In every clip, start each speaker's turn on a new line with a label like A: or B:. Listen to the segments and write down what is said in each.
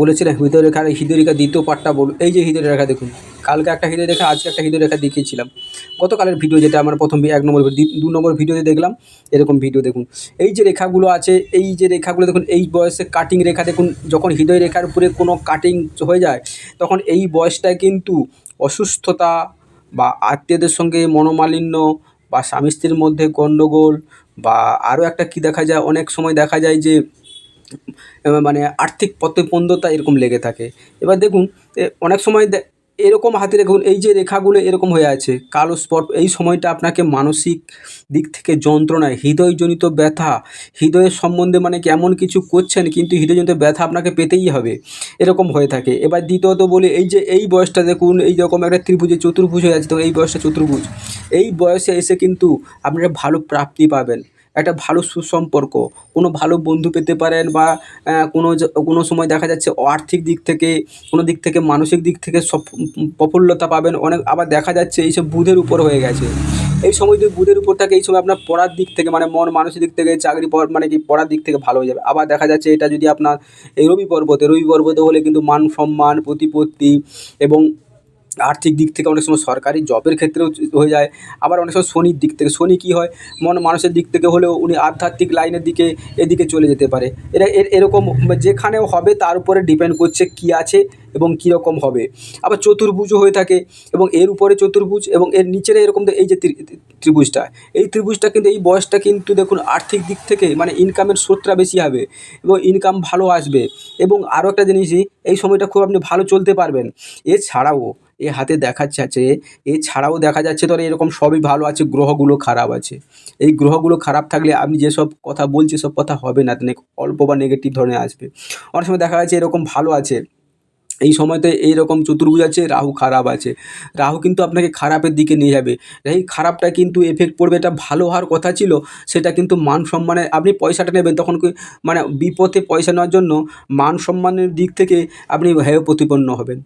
A: বলেছিলাম হৃদয় রেখার হৃদয় রেখা দ্বিতীয় পার্টটা বল, এই যে হৃদয় রেখা দেখুন, কালকে একটা হৃদয় রেখা আজকে একটা হৃদয় রেখা দেখিয়েছিলাম। গতকালের ভিডিও যেটা আমার প্রথম এক নম্বর দু নম্বর ভিডিওতে দেখলাম, এরকম ভিডিও দেখুন। এই যে রেখাগুলো আছে, এই যে রেখাগুলো দেখুন, এই বয়সে কাটিং রেখা দেখুন, যখন হৃদয় রেখার উপরে কোনো কাটিং হয়ে যায়, তখন এই বয়সটায় কিন্তু অসুস্থতা বা আত্মীয়দের সঙ্গে মনোমালিন্য বা স্বামী স্ত্রীর মধ্যে গণ্ডগোল বা আরও একটা কি দেখা যায়, অনেক সময় দেখা যায় যে মানে আর্থিক প্রতিবন্ধতা এরকম লেগে থাকে। এবার দেখুন অনেক সময় এরকম হাতে দেখুন, এই যে রেখাগুলো এরকম হয়ে আছে, কালো স্পট, এই সময়টা আপনাকে মানসিক দিক থেকে যন্ত্রণায়, হৃদয়জনিত ব্যথা হৃদয়ের সম্বন্ধে মানে কেমন কিছু করছেন, কিন্তু হৃদয়জনিত ব্যথা আপনাকে পেতেই হবে, এরকম হয়ে থাকে। এবার দ্বিতীয়ত বলি, এই যে এই বয়সটা দেখুন, এই রকম একটা ত্রিভুজে চতুর্ভুজ হয়ে আছে, তো এই বয়সটা চতুর্ভুজ, এই বয়সে এসে কিন্তু আপনারা ভালো প্রাপ্তি পাবেন। একটা ভালো সুসম্পর্ক। কোনো ভালো বন্ধু পেতে পারেন বা কোনো কোনো সময় দেখা যাচ্ছে আর্থিক দিক থেকে, কোনো দিক থেকে মানসিক দিক থেকে সব প্রফুল্লতা পাবেন। অনেক, আবার দেখা যাচ্ছে এইসব বুধের উপর হয়ে গেছে। এই সময় যদি বুধের উপর থাকে এই সময় আপনার পড়ার দিক থেকে মানে মন মানসিক দিক থেকে, চাকরি পাওয়ার মানে কি পড়ার দিক থেকে ভালো হয়ে যাবে। আবার দেখা যাচ্ছে এটা যদি আপনার এই রবি পর্বতে রবি পর্বতে হলে কিন্তু মান সম্মান, প্রতিপত্তি এবং আর্থিক দিক থেকে অনেক সময় সরকারি জবের ক্ষেত্রেও হয়ে যায়, আবার অনেক সময় শনির দিক থেকে, শনি কী হয়, মন মানুষের দিক থেকে হলেও উনি আধ্যাত্মিক লাইনের দিকে, এদিকে চলে যেতে পারে। এরা, এর, এরকম যেখানেও হবে তার উপরে ডিপেন্ড করছে কী আছে এবং কীরকম হবে। আবার চতুর্ভুজও হয়ে থাকে এবং এর উপরে চতুর্ভুজ এবং এর নিচের এরকম এই যে ত্রিভুজটা, এই ত্রিভুজটা কিন্তু, এই বয়সটা কিন্তু দেখুন আর্থিক দিক থেকে মানে ইনকামের স্রোতটা বেশি হবে এবং ইনকাম ভালো আসবে এবং আরও একটা জিনিসই এই সময়টা খুব আপনি ভালো চলতে পারবেন। এছাড়াও এ হাতে দেখাচ্ছে আছে এছাড়াও দেখা যাচ্ছে ধর এরকম সবই ভালো আছে, গ্রহগুলো খারাপ আছে। এই গ্রহগুলো খারাপ থাকলে আপনি যেসব কথা বলছি সব কথা হবে না নে- অল্প বা নেগেটিভ ধরনের আসবে। অনেক সময় দেখা যাচ্ছে এরকম ভালো আছে এই সময়তে এইরকম চতুর্ভুজ আছে, রাহু খারাপ আছে। রাহু কিন্তু আপনাকে খারাপের দিকে নিয়ে যাবে। এই খারাপটা কিন্তু এফেক্ট পড়বে, এটা ভালো হওয়ার কথা ছিল, সেটা কিন্তু মান সম্মানে আপনি পয়সাটা নেবেন তখন মানে বিপথে পয়সা নেওয়ার জন্য মান সম্মানের দিক থেকে আপনি হেয় প্রতিপন্ন হবেন।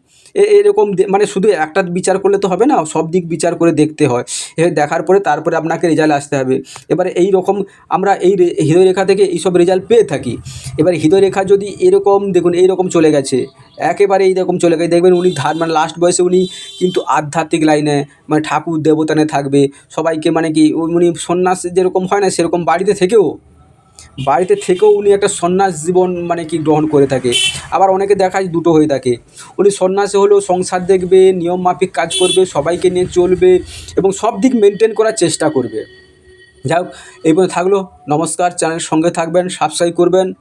A: এরকম মানে শুধু একটা বিচার করলে তো হবে না, সব দিক বিচার করে দেখতে হয়। এ, দেখার পরে তারপরে আপনাকে রেজাল্ট আসতে হবে। এবারে এই রকম আমরা এই হৃদয় রেখা থেকে এইসব রেজাল্ট পেয়ে থাকি। এবার হৃদয় রেখা যদি এরকম, দেখুন, এইরকম চলে গেছে একেবারে এইরকম চলে গেছে। দেখবেন উনি ধার মানে লাস্ট বয়সে উনি কিন্তু আধ্যাত্মিক লাইনে মানে ঠাকুর দেবতানে থাকবে। সবাইকে মানে কি উনি সন্ন্যাস যেরকম হয় না সেরকম বাড়িতে থেকেও। বাড়িতে থেকেও উনি একটা সন্ন্যাস জীবন মানে কি গ্রহণ করে থাকে। আবার অনেকে দেখা যায় দুটো হয়ে থাকে। উনি সন্ন্যাসে হলেও সংসার দেখবে, নিয়ম মাফিক কাজ করবে, সবাইকে নিয়ে চলবে এবং সব দিক মেনটেন করার চেষ্টা করবে। যাই হোক, এই পর্যন্ত থাকল। নমস্কার চ্যানেলের সঙ্গে থাকবেন সাবস্ক্রাইব করবেন।